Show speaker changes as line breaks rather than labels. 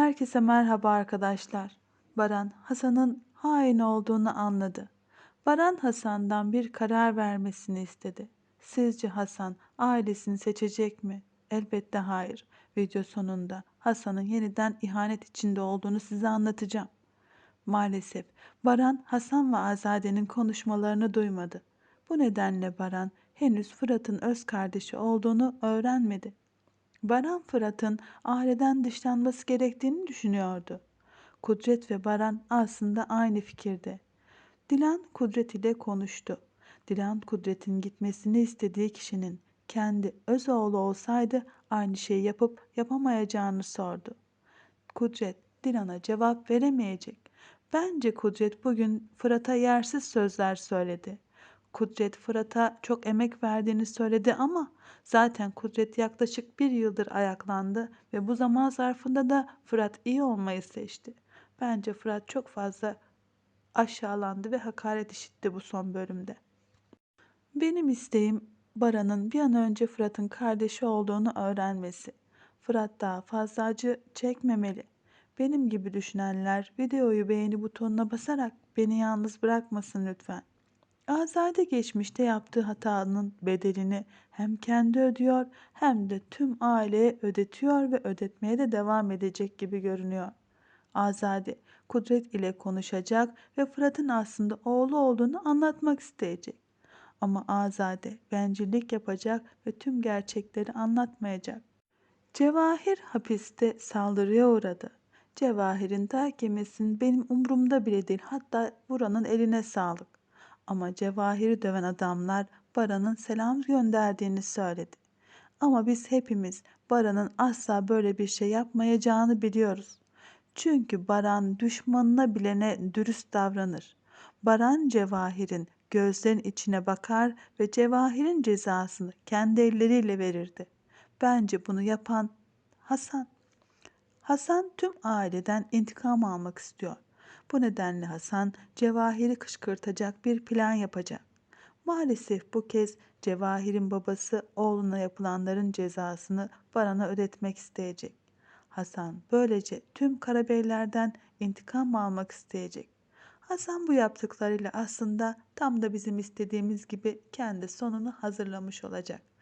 Herkese merhaba arkadaşlar. Baran, Hasan'ın hain olduğunu anladı. Baran Hasan'dan bir karar vermesini istedi. Sizce Hasan ailesini seçecek mi? Elbette hayır. Video sonunda Hasan'ın yeniden ihanet içinde olduğunu size anlatacağım. Maalesef Baran, Hasan ve Azade'nin konuşmalarını duymadı. Bu nedenle Baran henüz Fırat'ın öz kardeşi olduğunu öğrenmedi. Baran Fırat'ın aileden dışlanması gerektiğini düşünüyordu. Kudret ve Baran aslında aynı fikirde. Dilan Kudret ile konuştu. Dilan Kudret'in gitmesini istediği kişinin kendi öz oğlu olsaydı aynı şeyi yapıp yapamayacağını sordu. Kudret Dilan'a cevap veremeyecek. Bence Kudret bugün Fırat'a yersiz sözler söyledi. Kudret Fırat'a çok emek verdiğini söyledi ama zaten Kudret yaklaşık bir yıldır ayaklandı ve bu zaman zarfında da Fırat iyi olmayı seçti. Bence Fırat çok fazla aşağılandı ve hakaret işitti bu son bölümde. Benim isteğim Baran'ın bir an önce Fırat'ın kardeşi olduğunu öğrenmesi. Fırat daha fazla acı çekmemeli. Benim gibi düşünenler videoyu beğeni butonuna basarak beni yalnız bırakmasın lütfen. Azade geçmişte yaptığı hatanın bedelini hem kendi ödüyor hem de tüm aileye ödetiyor ve ödetmeye de devam edecek gibi görünüyor. Azade Kudret ile konuşacak ve Fırat'ın aslında oğlu olduğunu anlatmak isteyecek. Ama Azade bencillik yapacak ve tüm gerçekleri anlatmayacak. Cevahir hapiste saldırıya uğradı. Cevahir'in terk yemesinin benim umurumda bile değil. Hatta buranın eline sağlık. Ama Cevahir'i döven adamlar Baran'ın selam gönderdiğini söyledi. Ama biz hepimiz Baran'ın asla böyle bir şey yapmayacağını biliyoruz. Çünkü Baran düşmanına bilene dürüst davranır. Baran Cevahir'in gözlerin içine bakar ve Cevahir'in cezasını kendi elleriyle verirdi. Bence bunu yapan Hasan. Hasan tüm aileden intikam almak istiyor. Bu nedenle Hasan Cevahir'i kışkırtacak bir plan yapacak. Maalesef bu kez Cevahir'in babası oğluna yapılanların cezasını Baran'a ödetmek isteyecek. Hasan böylece tüm Karabeylerden intikam almak isteyecek. Hasan bu yaptıklarıyla aslında tam da bizim istediğimiz gibi kendi sonunu hazırlamış olacak.